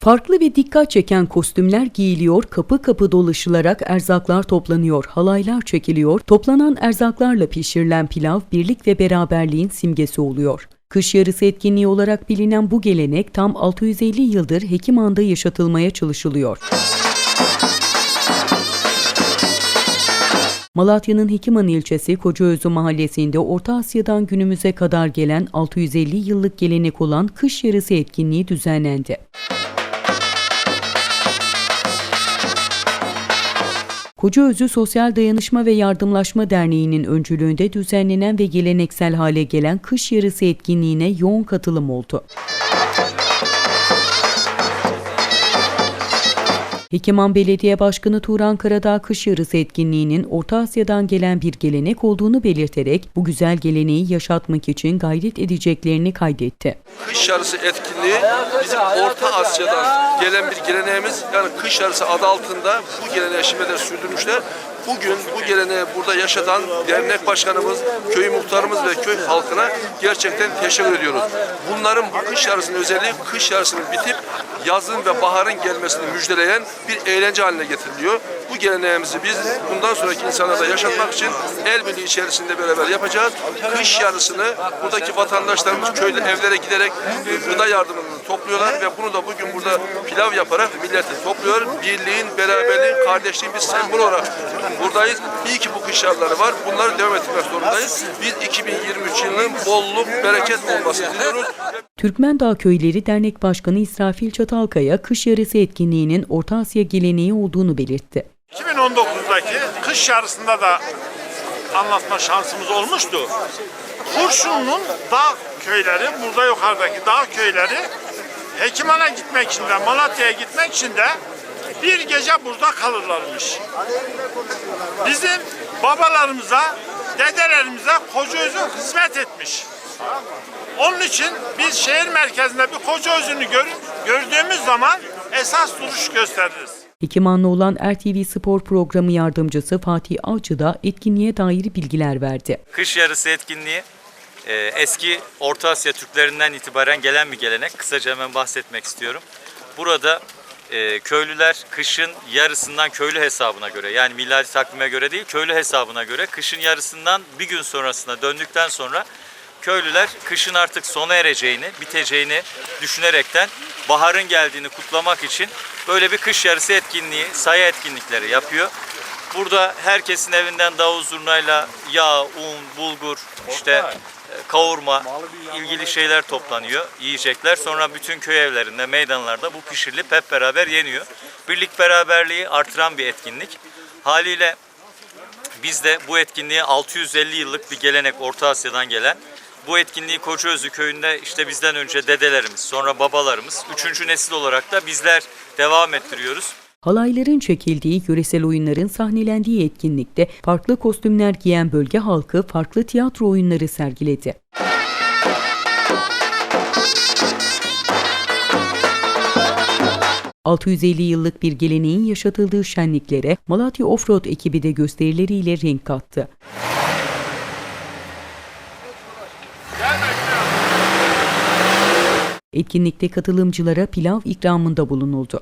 Farklı ve dikkat çeken kostümler giyiliyor, kapı kapı dolaşılarak erzaklar toplanıyor, halaylar çekiliyor, toplanan erzaklarla pişirilen pilav birlik ve beraberliğin simgesi oluyor. Kış yarısı etkinliği olarak bilinen bu gelenek tam 650 yıldır Hekiman'da yaşatılmaya çalışılıyor. Malatya'nın Hekiman ilçesi Kocaözü mahallesinde Orta Asya'dan günümüze kadar gelen 650 yıllık gelenek olan kış yarısı etkinliği düzenlendi. Kocaözü Sosyal Dayanışma ve Yardımlaşma Derneği'nin öncülüğünde düzenlenen ve geleneksel hale gelen kış yarısı etkinliğine yoğun katılım oldu. Hekiman Belediye Başkanı Turan Karadağ kış yarısı etkinliğinin Orta Asya'dan gelen bir gelenek olduğunu belirterek bu güzel geleneği yaşatmak için gayret edeceklerini kaydetti. Kış yarısı etkinliği bizim Orta Asya'dan gelen bir geleneğimiz. Yani kış yarısı adı altında bu geleneği şimdiler sürdürmüşler. Bugün bu geleneği burada yaşatan dernek başkanımız, köy muhtarımız ve köy halkına gerçekten teşekkür ediyoruz. Bunların bu kış yarısının özelliği kış yarısının bitip yazın ve baharın gelmesini müjdeleyen bir eğlence haline getiriliyor. Bu geleneğimizi biz bundan sonraki insanlara yaşatmak için el birliği içerisinde beraber yapacağız. Kış yarısını buradaki vatandaşlarımız köylü evlere giderek gıda yardımını topluyorlar ve bunu da bugün burada pilav yaparak milleti topluyor. Birliğin, beraberliğin, kardeşliğin bir sembol olarak buradayız. İyi ki bu kış yarıları var. Bunları devam ettirmek zorundayız. Biz 2023 yılının bolluk, bereket olmasını diliyoruz. Türkmen Dağ Köyleri Dernek Başkanı İsrafil Çatalkaya kış yarısı etkinliğinin Orta Asya geleneği olduğunu belirtti. 2019'daki kış yarısında da anlatma şansımız olmuştu. Kurşunlu'nun dağ köyleri, burada yukarıdaki dağ köyleri Hekiman'a gitmek için de Malatya'ya gitmek için de bir gece burada kalırlarmış. Bizim babalarımıza, dedelerimize Kocaözü hizmet etmiş. Onun için biz şehir merkezinde bir Kocaözü'nü gör, gördüğümüz zaman esas duruş gösteririz. Hekimanlı olan RTV Spor Programı yardımcısı Fatih Avcı da etkinliğe dair bilgiler verdi. Kış yarısı etkinliği e, eski Orta Asya Türklerinden itibaren gelen bir gelenek. Kısaca hemen bahsetmek istiyorum. Burada e, köylüler kışın yarısından köylü hesabına göre yani miladi takvime göre değil köylü hesabına göre kışın yarısından bir gün sonrasına döndükten sonra köylüler kışın artık sona ereceğini, biteceğini düşünerekten baharın geldiğini kutlamak için böyle bir kış yarısı etkinliği, sayı etkinlikleri yapıyor. Burada herkesin evinden davul zurnayla yağ, un, bulgur, işte e, kavurma, ilgili şeyler toplanıyor, yiyecekler. Sonra bütün köy evlerinde, meydanlarda bu pişirilip hep beraber yeniyor. Birlik beraberliği artıran bir etkinlik. Haliyle biz de bu etkinliği 650 yıllık bir gelenek Orta Asya'dan gelen bu etkinliği Kocaözü köyünde işte bizden önce dedelerimiz, sonra babalarımız, üçüncü nesil olarak da bizler devam ettiriyoruz. Halayların çekildiği, yöresel oyunların sahnelendiği etkinlikte farklı kostümler giyen bölge halkı farklı tiyatro oyunları sergiledi. ...650 yıllık bir geleneğin yaşatıldığı şenliklere Malatya Offroad ekibi de gösterileriyle renk kattı. Etkinlikte katılımcılara pilav ikramında bulunuldu.